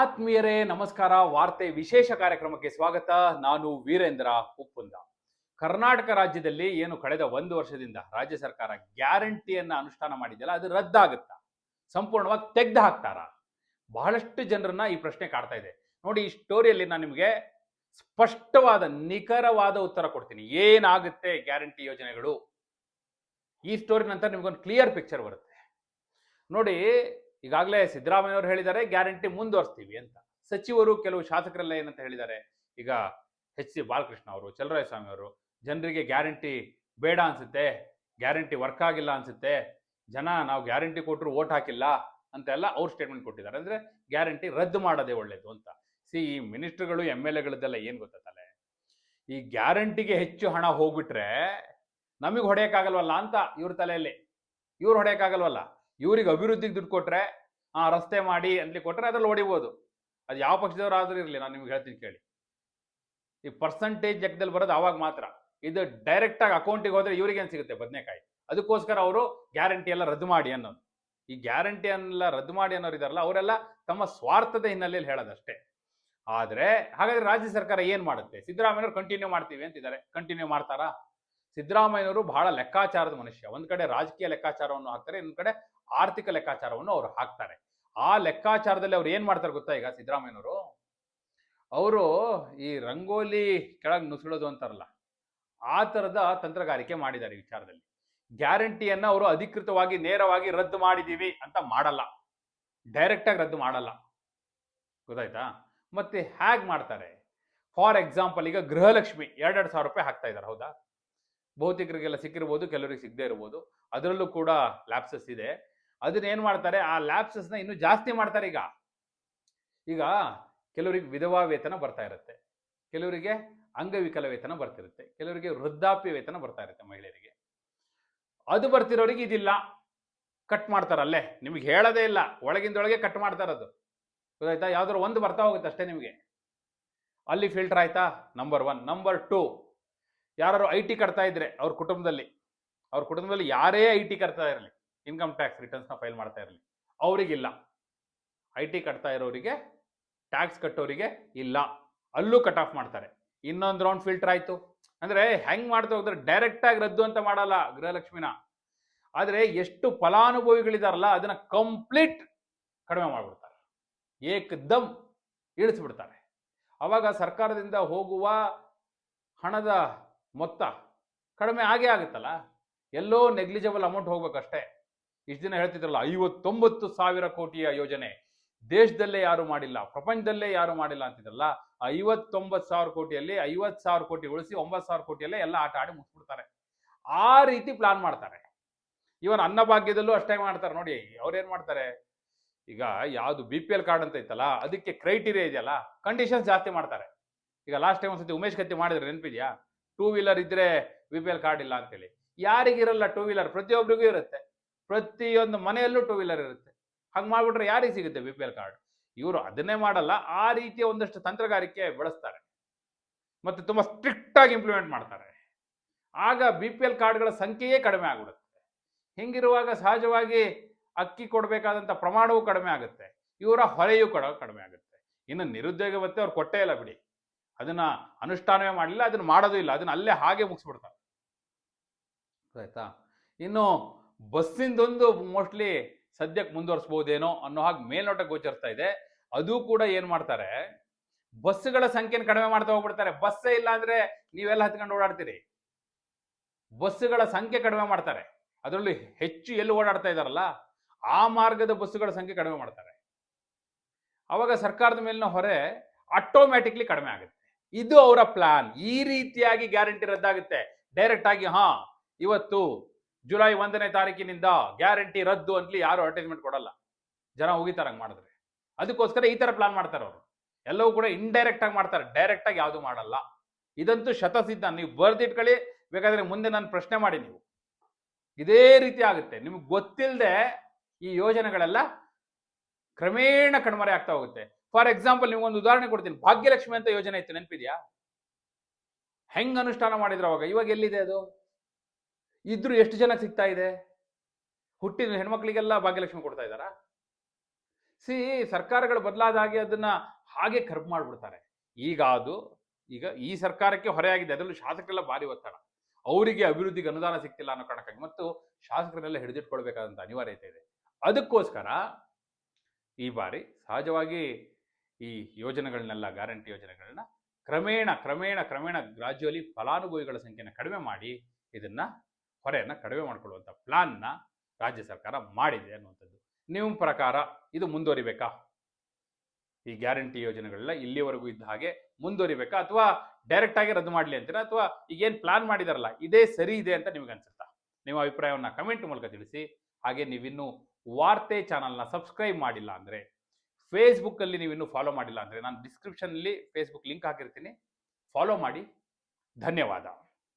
ಆತ್ಮೀಯರೇ, ನಮಸ್ಕಾರ. ವಾರ್ತೆ ವಿಶೇಷ ಕಾರ್ಯಕ್ರಮಕ್ಕೆ ಸ್ವಾಗತ. ನಾನು ವೀರೇಂದ್ರ ಉಪ್ಪುಂದ. ಕರ್ನಾಟಕ ರಾಜ್ಯದಲ್ಲಿ ಏನು ಕಳೆದ ಒಂದು ವರ್ಷದಿಂದ ರಾಜ್ಯ ಸರ್ಕಾರ ಗ್ಯಾರಂಟಿಯನ್ನ ಅನುಷ್ಠಾನ ಮಾಡಿದೆಯಲ್ಲ, ಅದು ರದ್ದಾಗುತ್ತಾ? ಸಂಪೂರ್ಣವಾಗಿ ತೆಗ್ದು ಹಾಕ್ತಾರ? ಬಹಳಷ್ಟು ಜನರನ್ನ ಈ ಪ್ರಶ್ನೆ ಕಾಡ್ತಾ ಇದೆ. ನೋಡಿ, ಈ ಸ್ಟೋರಿಯಲ್ಲಿ ನಾನು ನಿಮಗೆ ಸ್ಪಷ್ಟವಾದ, ನಿಖರವಾದ ಉತ್ತರ ಕೊಡ್ತೀನಿ. ಏನಾಗುತ್ತೆ ಗ್ಯಾರಂಟಿ ಯೋಜನೆಗಳು? ಈ ಸ್ಟೋರಿ ನಂತರ ನಿಮ್ಗೊಂದು ಕ್ಲಿಯರ್ ಪಿಕ್ಚರ್ ಬರುತ್ತೆ. ನೋಡಿ ಈಗಾಗಲೇ ಸಿದ್ದರಾಮಯ್ಯವರು ಹೇಳಿದ್ದಾರೆ, ಗ್ಯಾರಂಟಿ ಮುಂದುವರಿಸ್ತೀವಿ ಅಂತ. ಸಚಿವರು ಕೆಲವು ಶಾಸಕರೆಲ್ಲ ಏನಂತ ಹೇಳಿದ್ದಾರೆ, ಈಗ ಎಚ್ ಸಿ ಬಾಲಕೃಷ್ಣ ಅವರು, ಚಲರಾಯಸ್ವಾಮಿ ಅವರು, ಜನರಿಗೆ ಗ್ಯಾರಂಟಿ ಬೇಡ ಅನ್ಸುತ್ತೆ, ಗ್ಯಾರಂಟಿ ವರ್ಕ್ ಆಗಿಲ್ಲ ಅನ್ಸುತ್ತೆ, ಜನ ನಾವು ಗ್ಯಾರಂಟಿ ಕೊಟ್ಟರು ಓಟ್ ಹಾಕಿಲ್ಲ ಅಂತೆಲ್ಲ ಅವ್ರು ಸ್ಟೇಟ್ಮೆಂಟ್ ಕೊಟ್ಟಿದ್ದಾರೆ. ಅಂದ್ರೆ ಗ್ಯಾರಂಟಿ ರದ್ದು ಮಾಡೋದೇ ಒಳ್ಳೇದು ಅಂತ. ಸಿ, ಈ ಮಿನಿಸ್ಟರ್ಗಳು ಎಂ ಎಲ್ ಎಗಳದ್ದೆಲ್ಲ ಏನು ಗೊತ್ತಲ್ಲ ಈ ಗ್ಯಾರಂಟಿಗೆ ಹೆಚ್ಚು ಹಣ ಹೋಗ್ಬಿಟ್ರೆ ನಮಗೆ ಹೊಡೆಯೋಕ್ಕಾಗಲ್ವಲ್ಲ ಅಂತ ಇವ್ರ ತಲೆಯಲ್ಲಿ. ಇವ್ರು ಹೊಡೆಯೋಕ್ಕಾಗಲ್ವಲ್ಲ. ಇವ್ರಿಗೆ ಅಭಿವೃದ್ಧಿಗೆ ದುಡ್ಡು ಕೊಟ್ರೆ, ಆ ರಸ್ತೆ ಮಾಡಿ ಅಂತಲಿ ಕೊಟ್ರೆ ಅದ್ರಲ್ಲಿ ಹೊಡಿಬೋದು ಅದು ಯಾವ ಪಕ್ಷದವರಾದ್ರೂ ಇರಲಿ, ನಾನು ನಿಮ್ಗೆ ಹೇಳ್ತೀನಿ ಕೇಳಿ. ಈ ಪರ್ಸಂಟೇಜ್ ಲೆಕ್ಕದಲ್ಲಿ ಬರೋದು ಅವಾಗ ಮಾತ್ರ. ಇದು ಡೈರೆಕ್ಟ್ ಆಗಿ ಅಕೌಂಟಿಗೆ ಹೋದ್ರೆ ಇವ್ರಿಗೆ ಏನ್ ಸಿಗುತ್ತೆ ಬದನೆಕಾಯಿ? ಅದಕ್ಕೋಸ್ಕರ ಅವರು ಗ್ಯಾರಂಟಿ ಎಲ್ಲ ರದ್ದು ಮಾಡಿ ಅನ್ನೋದು. ಈ ಗ್ಯಾರಂಟಿ ಎಲ್ಲ ರದ್ದು ಮಾಡಿ ಅನ್ನೋರು ಇದಾರಲ್ಲ, ಅವರೆಲ್ಲ ತಮ್ಮ ಸ್ವಾರ್ಥದ ಹಿನ್ನೆಲೆಯಲ್ಲಿ ಹೇಳೋದಷ್ಟೇ. ಆದ್ರೆ, ಹಾಗಾದ್ರೆ ರಾಜ್ಯ ಸರ್ಕಾರ ಏನ್ ಮಾಡುತ್ತೆ? ಸಿದ್ದರಾಮಯ್ಯವ್ರು ಕಂಟಿನ್ಯೂ ಮಾಡ್ತೀವಿ ಅಂತಿದ್ದಾರೆ ಕಂಟಿನ್ಯೂ ಮಾಡ್ತಾರಾ? ಸಿದ್ದರಾಮಯ್ಯನವರು ಬಹಳ ಲೆಕ್ಕಾಚಾರದ ಮನುಷ್ಯ. ಒಂದ್ ಕಡೆ ರಾಜಕೀಯ ಲೆಕ್ಕಾಚಾರವನ್ನು ಹಾಕ್ತಾರೆ, ಇನ್ನೊಂದು ಕಡೆ ಆರ್ಥಿಕ ಲೆಕ್ಕಾಚಾರವನ್ನು ಅವರು ಹಾಕ್ತಾರೆ. ಆ ಲೆಕ್ಕಾಚಾರದಲ್ಲಿ ಅವ್ರು ಏನ್ ಮಾಡ್ತಾರೆ ಗೊತ್ತಾ ಈಗ ಸಿದ್ದರಾಮಯ್ಯನವರು? ಅವರು ಈ ರಂಗೋಲಿ ಕೆಳಗೆ ನುಸುಳೋದು ಅಂತಾರಲ್ಲ, ಆ ತರದ ತಂತ್ರಗಾರಿಕೆ ಮಾಡಿದ್ದಾರೆ ವಿಚಾರದಲ್ಲಿ. ಗ್ಯಾರಂಟಿಯನ್ನ ಅವರು ಅಧಿಕೃತವಾಗಿ, ನೇರವಾಗಿ ರದ್ದು ಮಾಡಿದೀವಿ ಅಂತ ಮಾಡಲ್ಲ. ಡೈರೆಕ್ಟ್ ಆಗಿ ರದ್ದು ಮಾಡಲ್ಲ. ಗೊತ್ತಾಯ್ತಾ? ಮತ್ತೆ ಹ್ಯಾಗ್ ಮಾಡ್ತಾರೆ? ಫಾರ್ ಎಕ್ಸಾಂಪಲ್ ಈಗ ಗೃಹಲಕ್ಷ್ಮಿ ಎರಡೆರಡು ಸಾವಿರ ರೂಪಾಯಿ ಹಾಕ್ತಾ ಇದ್ದಾರೆ, ಹೌದಾ? ಭೌತಿಕರಿಗೆಲ್ಲ ಸಿಕ್ಕಿರ್ಬೋದು, ಕೆಲವರಿಗೆ ಸಿಗದೇ ಇರ್ಬೋದು. ಅದರಲ್ಲೂ ಕೂಡ ಲ್ಯಾಪ್ಸಸ್ ಇದೆ. ಅದನ್ನ ಏನು ಮಾಡ್ತಾರೆ? ಆ ಲ್ಯಾಪ್ಸಸ್ನ ಇನ್ನೂ ಜಾಸ್ತಿ ಮಾಡ್ತಾರೆ ಈಗ. ಈಗ ಕೆಲವರಿಗೆ ವಿಧವಾ ವೇತನ ಬರ್ತಾ ಇರುತ್ತೆ. ಕೆಲವರಿಗೆ ಅಂಗವಿಕಲ ವೇತನ ಬರ್ತಿರುತ್ತೆ. ಕೆಲವರಿಗೆ ವೃದ್ಧಾಪ್ಯ ವೇತನ ಬರ್ತಾ ಇರುತ್ತೆ ಮಹಿಳೆಯರಿಗೆ. ಅದು ಬರ್ತಿರೋರಿಗೆ ಇದಿಲ್ಲ. ಕಟ್ ಮಾಡ್ತಾರಲ್ಲೇ. ನಿಮ್ಗೆ ಹೇಳೋದೇ ಇಲ್ಲ. ಒಳಗಿಂದೊಳಗೆ ಕಟ್ ಮಾಡ್ತಾರದು ಗೊತ್ತಾಯ್ತಾ? ಯಾವ್ದಾದ್ರು ಒಂದು ಬರ್ತಾ ಹೋಗುತ್ತೆ ಅಷ್ಟೇ ನಿಮಗೆ. ಅಲ್ಲಿ ಫಿಲ್ಟರ್ ಆಯ್ತಾ? ನಂಬರ್ ಒನ್ ನಂಬರ್ ಟೂ ಯಾರು ಐ ಟಿ ಕಟ್ತಾ ಇದ್ರೆ ಅವ್ರ ಕುಟುಂಬದಲ್ಲಿ. ಅವ್ರ ಕುಟುಂಬದಲ್ಲಿ ಯಾರೇ ಐ ಟಿ ಕಟ್ತಾ ಇರಲಿ. ಇನ್ಕಮ್ ಟ್ಯಾಕ್ಸ್ ರಿಟರ್ನ್ಸ್ನ ಫೈಲ್ ಮಾಡ್ತಾ ಇರಲಿ. ಅವರಿಗಿಲ್ಲ. ಐ ಟಿ ಕಟ್ತಾ ಇರೋರಿಗೆ ಟ್ಯಾಕ್ಸ್ ಕಟ್ಟೋರಿಗೆ ಇಲ್ಲ. ಅಲ್ಲೂ ಕಟ್ ಆಫ್ ಮಾಡ್ತಾರೆ. ಇನ್ನೊಂದು ರೌಂಡ್ ಫಿಲ್ಟರ್ ಆಯಿತು. ಅಂದರೆ ಹೆಂಗೆ ಮಾಡ್ತಾ ಹೋದ್ರೆ ಡೈರೆಕ್ಟಾಗಿ ರದ್ದು ಅಂತ ಮಾಡಲ್ಲ ಗೃಹಲಕ್ಷ್ಮಿನ. ಆದರೆ, ಎಷ್ಟು ಫಲಾನುಭವಿಗಳಿದಾರಲ್ಲ, ಅದನ್ನು ಕಂಪ್ಲೀಟ್ ಕಡಿಮೆ ಮಾಡಿಬಿಡ್ತಾರೆ. ಏಕದಮ್ ಇಳಿಸ್ಬಿಡ್ತಾರೆ. ಅವಾಗ ಸರ್ಕಾರದಿಂದ ಹೋಗುವ ಹಣದ ಮೊತ್ತ ಕಡಿಮೆ ಆಗೇ ಆಗುತ್ತಲ್ಲ? ಎಲ್ಲೋ ನೆಗ್ಲಿಜಬಲ್ ಅಮೌಂಟ್ ಹೋಗ್ಬೇಕಷ್ಟೇ. ಇಷ್ಟು ದಿನ ಹೇಳ್ತಿದ್ರಲ್ಲ, ಐವತ್ತೊಂಬತ್ತು ಸಾವಿರ ಕೋಟಿಯ ಯೋಜನೆ. ದೇಶದಲ್ಲೇ ಯಾರು ಮಾಡಿಲ್ಲ, ಪ್ರಪಂಚದಲ್ಲೇ ಯಾರು ಮಾಡಿಲ್ಲ ಅಂತಿದ್ರಲ್ಲ, ಐವತ್ತೊಂಬತ್ತು ಸಾವಿರ ಕೋಟಿಯಲ್ಲಿ ಐವತ್ತು ಸಾವಿರ ಕೋಟಿ ಉಳಿಸಿ ಒಂಬತ್ತು ಸಾವಿರ ಕೋಟಿಯಲ್ಲೇ ಎಲ್ಲ ಆಟ ಆಡಿ ಮುಗಿಸ್ಬಿಡ್ತಾರೆ. ಆ ರೀತಿ ಪ್ಲಾನ್ ಮಾಡ್ತಾರೆ. ಇವನ್ ಅನ್ನಭಾಗ್ಯದಲ್ಲೂ ಅಷ್ಟೇ ಮಾಡ್ತಾರೆ ನೋಡಿ ಅವ್ರೇನ್ ಮಾಡ್ತಾರೆ? ಈಗ ಯಾವುದು ಬಿ ಪಿ ಎಲ್ ಕಾರ್ಡ್ ಅಂತ ಇತ್ತಲ್ಲ ಅದಕ್ಕೆ ಕ್ರೈಟೀರಿಯಾ ಇದೆಯಲ್ಲ ಕಂಡೀಷನ್ಸ್ ಜಾಸ್ತಿ ಮಾಡ್ತಾರೆ. ಈಗ ಲಾಸ್ಟ್ ಟೈಮ್ ಒಂದ್ಸತಿ ಉಮೇಶ್ ಕತ್ತಿ ಮಾಡಿದ್ರೆ ನೆನಪಿದ್ಯಾ? ಟೂ ವೀಲರ್ ಇದ್ರೆ ಬಿ ಪಿ ಎಲ್ ಕಾರ್ಡ್ ಇಲ್ಲ ಅಂತೇಳಿ ಯಾರಿಗಿರಲ್ಲ ಟೂ ವೀಲರ್ ಪ್ರತಿಯೊಬ್ಬರಿಗೂ ಇರುತ್ತೆ. ಪ್ರತಿಯೊಂದು ಮನೆಯಲ್ಲೂ ಟೂ ವೀಲರ್ ಇರುತ್ತೆ. ಹಂಗೆ ಮಾಡಿಬಿಟ್ರೆ ಯಾರಿಗೆ ಸಿಗುತ್ತೆ ಬಿ ಪಿ ಎಲ್ ಕಾರ್ಡ್ ಇವರು ಅದನ್ನೇ ಮಾಡಲ್ಲ, ಆ ರೀತಿಯ ಒಂದಷ್ಟು ತಂತ್ರಗಾರಿಕೆ ಬಳಸ್ತಾರೆ. ಮತ್ತು ತುಂಬ ಸ್ಟ್ರಿಕ್ಟ್ ಆಗಿ ಇಂಪ್ಲಿಮೆಂಟ್ ಮಾಡ್ತಾರೆ. ಆಗ ಬಿ ಪಿ ಎಲ್ ಕಾರ್ಡ್ಗಳ ಸಂಖ್ಯೆಯೇ ಕಡಿಮೆ ಆಗ್ಬಿಡುತ್ತೆ. ಹಿಂಗಿರುವಾಗ ಸಹಜವಾಗಿ ಅಕ್ಕಿ ಕೊಡಬೇಕಾದಂಥ ಪ್ರಮಾಣವೂ ಕಡಿಮೆ ಆಗುತ್ತೆ. ಇವರ ಹೊರೆಯೂ ಕೂಡ ಕಡಿಮೆ ಆಗುತ್ತೆ. ಇನ್ನು ನಿರುದ್ಯೋಗ ಭತ್ಯೆ ಅವ್ರು ಕೊಟ್ಟೇ ಇಲ್ಲ ಬಿಡಿ. ಅದನ್ನ ಅನುಷ್ಠಾನವೇ ಮಾಡಲಿಲ್ಲ, ಅದನ್ನ ಮಾಡೋದು ಇಲ್ಲ. ಅದನ್ನ ಅಲ್ಲೇ ಹಾಗೆ ಮುಗಿಸ್ಬಿಡ್ತಾರೆ. ಆಯಿತಾ? ಇನ್ನು ಬಸ್ಸಿಂದೊಂದು ಮೋಸ್ಟ್ಲಿ ಸದ್ಯಕ್ಕೆ ಮುಂದುವರಿಸ್ಬೋದೇನೋ ಅನ್ನೋ ಹಾಗೆ ಮೇಲ್ನೋಟ ಗೋಚರಿಸ್ತಾ ಇದೆ. ಅದು ಕೂಡ ಏನ್ ಮಾಡ್ತಾರೆ ಬಸ್ಗಳ ಸಂಖ್ಯೆನ ಕಡಿಮೆ ಮಾಡ್ತಾ ಹೋಗ್ಬಿಡ್ತಾರೆ. ಬಸ್ಸೇ ಇಲ್ಲ ಅಂದ್ರೆ ನೀವೆಲ್ಲ ಹತ್ಕೊಂಡು ಓಡಾಡ್ತೀರಿ. ಬಸ್ಸುಗಳ ಸಂಖ್ಯೆ ಕಡಿಮೆ ಮಾಡ್ತಾರೆ. ಅದರಲ್ಲಿ ಹೆಚ್ಚು ಎಲ್ಲಿ ಓಡಾಡ್ತಾ ಇದಾರಲ್ಲ, ಆ ಮಾರ್ಗದ ಬಸ್ಸುಗಳ ಸಂಖ್ಯೆ ಕಡಿಮೆ ಮಾಡ್ತಾರೆ. ಅವಾಗ ಸರ್ಕಾರದ ಮೇಲಿನ ಹೊರೆ ಆಟೋಮ್ಯಾಟಿಕ್ಲಿ ಕಡಿಮೆ ಆಗುತ್ತೆ. ಇದು ಅವರ ಪ್ಲಾನ್. ಈ ರೀತಿಯಾಗಿ ಗ್ಯಾರಂಟಿ ರದ್ದಾಗುತ್ತೆ. ಡೈರೆಕ್ಟ್ ಆಗಿ, ಹಾ, ಇವತ್ತು ಜುಲೈ ಒಂದನೇ ತಾರೀಕಿನಿಂದ ಗ್ಯಾರಂಟಿ ರದ್ದು ಅಂತಲಿ ಯಾರು ಅಡ್ವರ್ಟೈಸ್ಮೆಂಟ್ ಕೊಡಲ್ಲ. ಜನ ಹೋಗಿತಾರ ಹಂಗೆ ಮಾಡಿದ್ರೆ. ಅದಕ್ಕೋಸ್ಕರ ಈ ಥರ ಪ್ಲಾನ್ ಮಾಡ್ತಾರೆ ಅವರು. ಎಲ್ಲವೂ ಕೂಡ ಇಂಡೈರೆಕ್ಟ್ ಆಗಿ ಮಾಡ್ತಾರೆ. ಡೈರೆಕ್ಟ್ ಆಗಿ ಯಾವುದು ಮಾಡಲ್ಲ. ಇದಂತೂ ಶತಸಿದ್ಧ. ನೀವು ಬರ್ದಿಟ್ಕೊಳ್ಳಿ ಬೇಕಾದ್ರೆ ಮುಂದೆ ನಾನು ಪ್ರಶ್ನೆ ಮಾಡಿ ನೀವು. ಇದೇ ರೀತಿ ಆಗುತ್ತೆ. ನಿಮ್ಗೆ ಗೊತ್ತಿಲ್ಲದೆ ಈ ಯೋಜನೆಗಳೆಲ್ಲ ಕ್ರಮೇಣ ಕಣ್ಮರೆ ಆಗ್ತಾ ಹೋಗುತ್ತೆ. ಫಾರ್ ಎಕ್ಸಾಂಪಲ್ ನಿಮ್ಗೊಂದು ಉದಾಹರಣೆ ಕೊಡ್ತೀನಿ. ಭಾಗ್ಯಲಕ್ಷ್ಮಿ ಅಂತ ಯೋಜನೆ ಇತ್ತು ನೆನಪಿದ್ಯಾ? ಹೆಂಗ್ ಅನುಷ್ಠಾನ ಮಾಡಿದ್ರು ಅವಾಗ? ಇವಾಗ ಎಲ್ಲಿದೆ ಅದು? ಇದ್ರು ಎಷ್ಟು ಜನ ಸಿಗ್ತಾ ಇದೆ? ಹುಟ್ಟಿದ ಹೆಣ್ಮಕ್ಳಿಗೆಲ್ಲ ಭಾಗ್ಯಲಕ್ಷ್ಮಿ ಕೊಡ್ತಾ ಇದ್ದಾರಾ? ಸಿ, ಸರ್ಕಾರಗಳು ಬದಲಾದ ಹಾಗೆ ಅದನ್ನ ಹಾಗೆ ಕರ್ಬ್ ಮಾಡ್ಬಿಡ್ತಾರೆ. ಈಗ ಅದು, ಈಗ ಈ ಸರ್ಕಾರಕ್ಕೆ ಹೊರೆಯಾಗಿದೆ. ಅದರಲ್ಲೂ ಶಾಸಕರೆಲ್ಲ ಭಾರಿ ಒತ್ತಡ. ಅವರಿಗೆ ಅಭಿವೃದ್ಧಿಗೆ ಅನುದಾನ ಸಿಗ್ತಿಲ್ಲ ಅನ್ನೋ ಕಾರಣಕ್ಕಾಗಿ. ಮತ್ತು ಶಾಸಕರನ್ನೆಲ್ಲ ಹಿಡಿದಿಟ್ಕೊಳ್ಬೇಕಾದಂತ ಅನಿವಾರ್ಯತೆ ಇದೆ. ಅದಕ್ಕೋಸ್ಕರ ಈ ಬಾರಿ ಸಹಜವಾಗಿ ಈ ಯೋಜನೆಗಳನ್ನೆಲ್ಲ, ಗ್ಯಾರಂಟಿ ಯೋಜನೆಗಳನ್ನ ಕ್ರಮೇಣ ಕ್ರಮೇಣ ಕ್ರಮೇಣ ರಾಜ್ಯದಲ್ಲಿ ಫಲಾನುಭವಿಗಳ ಸಂಖ್ಯೆನ ಕಡಿಮೆ ಮಾಡಿ ಇದನ್ನ ಹೊರೆಯನ್ನ ಕಡಿಮೆ ಮಾಡಿಕೊಳ್ಳುವಂಥ ಪ್ಲಾನ್ನ ರಾಜ್ಯ ಸರ್ಕಾರ ಮಾಡಿದೆ ಅನ್ನುವಂಥದ್ದು. ನಿಮ್ಮ ಪ್ರಕಾರ ಇದು ಮುಂದುವರಿಬೇಕಾ? ಈ ಗ್ಯಾರಂಟಿ ಯೋಜನೆಗಳೆಲ್ಲ ಇಲ್ಲಿವರೆಗೂ ಇದ್ದ ಹಾಗೆ ಮುಂದುವರಿಬೇಕಾ? ಅಥವಾ ಡೈರೆಕ್ಟ್ ಆಗಿ ರದ್ದು ಮಾಡಲಿ ಅಂತೀರಾ? ಅಥವಾ ಈಗೇನು ಪ್ಲಾನ್ ಮಾಡಿದಾರಲ್ಲ, ಇದೇ ಸರಿ ಇದೆ ಅಂತ ನಿಮಗೆ ಅನ್ಸುತ್ತಾ? ನಿಮ್ಮ ಅಭಿಪ್ರಾಯವನ್ನ ಕಮೆಂಟ್ ಮೂಲಕ ತಿಳಿಸಿ. ಹಾಗೆ ನೀವಿನ್ನೂ ವಾರ್ತೆ ಚಾನಲ್ನ ಸಬ್ಸ್ಕ್ರೈಬ್ ಮಾಡಿಲ್ಲ ಅಂದರೆ ಫೇಸ್ಬುಕ್ಕಲ್ಲಿ ನೀವಿನ್ನೂ ಫಾಲೋ ಮಾಡಿಲ್ಲ ಅಂದರೆ, ನಾನು ಡಿಸ್ಕ್ರಿಪ್ಷನಲ್ಲಿ ಫೇಸ್ಬುಕ್ ಲಿಂಕ್ ಹಾಕಿರ್ತೀನಿ. ಫಾಲೋ ಮಾಡಿ. ಧನ್ಯವಾದ.